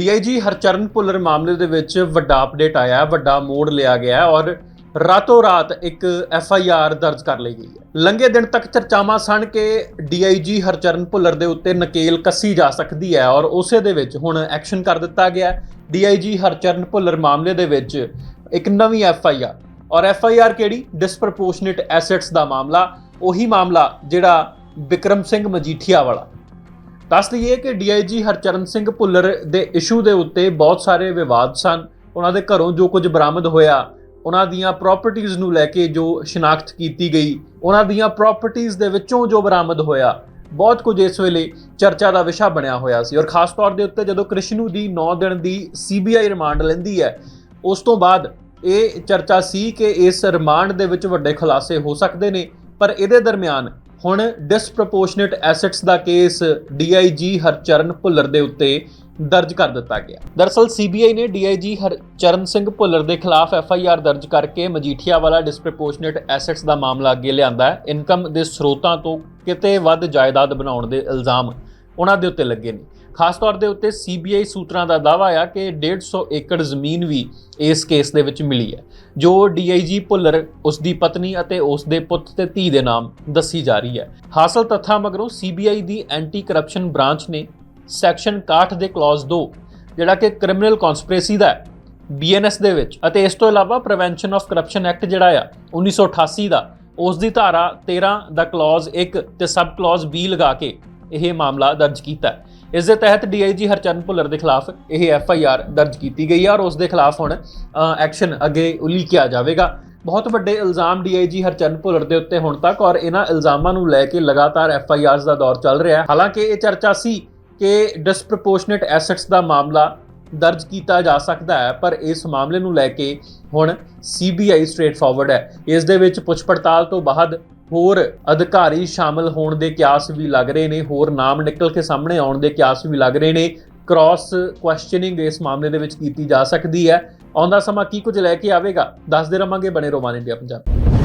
DIG Harcharan Bhullar ਮਾਮਲੇ ਦੇ ਵਿੱਚ ਵੱਡਾ ਅਪਡੇਟ ਆਇਆ ਵੱਡਾ ਮੋੜ ਲਿਆ ਗਿਆ ਔਰ ਰਾਤੋਂ ਰਾਤ ਇੱਕ ਐਫ ਆਈ ਆਰ ਦਰਜ ਕਰ ਲਈ ਗਈ ਹੈ। ਲੰਘੇ ਦਿਨ ਤੱਕ ਚਰਚਾਵਾਂ ਸਨ ਕਿ ਡੀਆਈਜੀ ਹਰਚਰਨ ਭੁੱਲਰ ਦੇ ਉੱਤੇ ਨਕੇਲ ਕੱਸੀ ਜਾ ਸਕਦੀ ਹੈ ਔਰ ਉਸੇ ਦੇ ਵਿੱਚ ਹੁਣ ਐਕਸ਼ਨ ਕਰ ਦਿੱਤਾ ਗਿਆ ਡੀਆਈਜੀ ਹਰਚਰਨ ਭੁੱਲਰ ਮਾਮਲੇ ਦੇ ਵਿੱਚ ਇੱਕ ਨਵੀਂ ਐਫ ਆਈ ਆਰ ਔਰ ਐਫ ਆਈ ਆਰ ਕਿਹੜੀ? ਡਿਸਪ੍ਰੋਪੋਰਸ਼ਨੇਟ ਐਸੈਟਸ ਦਾ ਮਾਮਲਾ। ਉਹੀ ਮਾਮਲਾ ਜਿਹੜਾ ਵਿਕਰਮ ਸਿੰਘ ਮਜੀਠੀਆ ਵਾਲਾ ਦੱਸ ਦਈਏ ਕਿ ਡੀਆਈਜੀ ਹਰਚਰਨ ਸਿੰਘ ਭੁੱਲਰ ਦੇ ਇਸ਼ੂ ਦੇ ਉੱਤੇ ਬਹੁਤ ਸਾਰੇ ਵਿਵਾਦ ਸਨ। ਉਹਨਾਂ ਦੇ ਘਰੋਂ ਜੋ ਕੁਝ ਬਰਾਮਦ ਹੋਇਆ, ਉਹਨਾਂ ਦੀਆਂ ਪ੍ਰਾਪਰਟੀਆਂ ਨੂੰ ਲੈ ਕੇ ਜੋ ਸ਼ਨਾਖਤ ਕੀਤੀ ਗਈ, ਉਹਨਾਂ ਦੀਆਂ ਪ੍ਰਾਪਰਟੀਆਂ ਦੇ ਵਿੱਚੋਂ ਜੋ ਬਰਾਮਦ ਹੋਇਆ, ਬਹੁਤ ਕੁਝ ਇਸ ਵੇਲੇ ਚਰਚਾ ਦਾ ਵਿਸ਼ਾ ਬਣਿਆ ਹੋਇਆ ਸੀ। ਔਰ ਖਾਸ ਤੌਰ ਦੇ ਉੱਤੇ ਜਦੋਂ ਕ੍ਰਿਸ਼ਨੂ ਦੀ 9 ਦਿਨ ਦੀ ਸੀਬੀਆਈ ਰਿਮਾਂਡ ਲੈਂਦੀ ਹੈ, ਉਸ ਤੋਂ ਬਾਅਦ ਇਹ ਚਰਚਾ ਸੀ ਕਿ ਇਸ ਰਿਮਾਂਡ ਦੇ ਵਿੱਚ ਵੱਡੇ ਖੁਲਾਸੇ ਹੋ ਸਕਦੇ ਨੇ, ਪਰ ਇਹਦੇ ਦਰਮਿਆਨ ਹੁਣ ਡਿਸਪ੍ਰੋਪੋਰਸ਼ਨੇਟ ਐਸੈਟਸ ਦਾ ਕੇਸ ਡੀਆਈਜੀ ਹਰਚਰਨ ਭੁੱਲਰ ਦੇ ਉੱਤੇ ਦਰਜ ਕਰ ਦਿੱਤਾ ਗਿਆ। ਦਰਸਲ ਸੀਬੀਆਈ ਨੇ ਡੀਆਈਜੀ ਹਰਚਰਨ ਸਿੰਘ ਭੁੱਲਰ ਦੇ ਖਿਲਾਫ ਐਫਆਈਆਰ ਦਰਜ ਕਰਕੇ ਮਜੀਠੀਆ ਵਾਲਾ ਡਿਸਪ੍ਰੋਪੋਰਸ਼ਨੇਟ ਐਸੈਟਸ ਦਾ ਮਾਮਲਾ ਅੱਗੇ ਲਿਆਂਦਾ ਹੈ। ਇਨਕਮ ਦੇ ਸਰੋਤਾਂ ਤੋਂ ਕਿਤੇ ਵੱਧ ਜਾਇਦਾਦ ਬਣਾਉਣ ਦੇ ਇਲਜ਼ਾਮ ਉਹਨਾਂ ਦੇ ਉੱਤੇ ਲੱਗੇ ਨੇ। ਖਾਸ ਤੌਰ ਦੇ ਉੱਤੇ ਸੀਬੀਆਈ ਸੂਤਰਾਂ ਦਾ ਦਾਅਵਾ ਆ ਕਿ 150 ਏਕੜ ਜ਼ਮੀਨ ਵੀ ਇਸ ਕੇਸ ਦੇ ਵਿੱਚ ਮਿਲੀ ਹੈ, ਜੋ ਡੀਆਈਜੀ ਭੁੱਲਰ ਉਸ ਦੀ ਪਤਨੀ ਅਤੇ ਉਸ ਦੇ ਪੁੱਤ ਤੇ ਧੀ ਦੇ ਨਾਮ ਦੱਸੀ ਜਾ ਰਹੀ ਹੈ ਹਾਸਲ ਤੱਥਾਂ ਮਗਰੋਂ ਸੀਬੀਆਈ ਦੀ ਐਂਟੀ ਕਰਪਸ਼ਨ ਬ੍ਰਾਂਚ ਨੇ ਸੈਕਸ਼ਨ 61 ਦੇ ਕਲੌਜ਼ 2 ਜਿਹੜਾ ਕਿ ਕ੍ਰਿਮੀਨਲ ਕਨਸਪੀਰੇਸੀ ਦਾ ਹੈ ਬੀਐਨਐਸ ਦੇ ਵਿੱਚ ਅਤੇ ਇਸ ਤੋਂ ਇਲਾਵਾ ਪ੍ਰੀਵੈਂਸ਼ਨ ਆਫ ਕਰਪਸ਼ਨ ਐਕਟ ਜਿਹੜਾ ਆ 1988 ਦਾ ਉਸ ਦੀ ਧਾਰਾ 13 ਦਾ ਕਲੌਜ਼ 1 ਤੇ ਸਬ ਕਲੌਜ਼ B ਲਗਾ ਕੇ ਇਹ ਮਾਮਲਾ ਦਰਜ ਕੀਤਾ ਹੈ। ਇਸ ਦੇ ਤਹਿਤ ਡੀਆਈਜੀ ਹਰਚਰਨ ਭੁੱਲਰ ਦੇ ਖਿਲਾਫ ਇਹ ਐੱਫ ਆਈ ਆਰ ਦਰਜ ਕੀਤੀ ਗਈ ਹੈ ਔਰ ਉਸ ਦੇ ਖਿਲਾਫ ਹੁਣ ਐਕਸ਼ਨ ਅੱਗੇ ਉਲੀਕਿਆ ਜਾਵੇਗਾ। ਬਹੁਤ ਵੱਡੇ ਇਲਜ਼ਾਮ ਡੀਆਈਜੀ ਹਰਚਰਨ ਭੁੱਲਰ ਦੇ ਉੱਤੇ ਹੁਣ ਤੱਕ ਔਰ ਇਹਨਾਂ ਇਲਜ਼ਾਮਾਂ ਨੂੰ ਲੈ ਕੇ ਲਗਾਤਾਰ ਐਫਆਈਆਰਸ ਦਾ ਦੌਰ ਚੱਲ ਰਿਹਾ ਹੈ। ਹਾਲਾਂਕਿ ਇਹ ਚਰਚਾ ਸੀ ਕਿ ਡਿਸਪ੍ਰੋਪੋਰਸ਼ਨੇਟ ਐਸੈਟਸ ਦਾ ਮਾਮਲਾ ਦਰਜ ਕੀਤਾ ਜਾ ਸਕਦਾ ਹੈ, ਪਰ ਇਸ ਮਾਮਲੇ ਨੂੰ ਲੈ ਕੇ ਹੁਣ ਸੀਬੀਆਈ ਸਟ੍ਰੇਟ ਫਾਰਵਰਡ ਹੈ। ਇਸ ਦੇ ਵਿੱਚ ਪੁੱਛ ਪੜਤਾਲ ਤੋਂ ਬਾਅਦ ਹੋਰ ਅਧਿਕਾਰੀ ਸ਼ਾਮਲ ਹੋਣ ਦੇ ਕਿਆਸ ਵੀ ਲੱਗ ਰਹੇ ਨੇ, ਹੋਰ ਨਾਮ ਨਿਕਲ ਕੇ ਸਾਹਮਣੇ ਆਉਣ ਦੇ ਕਿਆਸ ਵੀ ਲੱਗ ਰਹੇ ਨੇ। ਕ੍ਰਾਸ ਕੁਐਸਚਨਿੰਗ ਇਸ ਮਾਮਲੇ ਦੇ ਵਿੱਚ ਕੀਤੀ ਜਾ ਸਕਦੀ ਹੈ। ਆਉਂਦਾ ਸਮਾਂ ਕੀ ਕੁਝ ਲੈ ਕੇ ਆਵੇਗਾ? ਦੱਸਦੇ ਰਵਾਂਗੇ ਬਣੇ ਰੋਮਾਨ ਇੰਡੀਆ ਪੰਜਾਬ।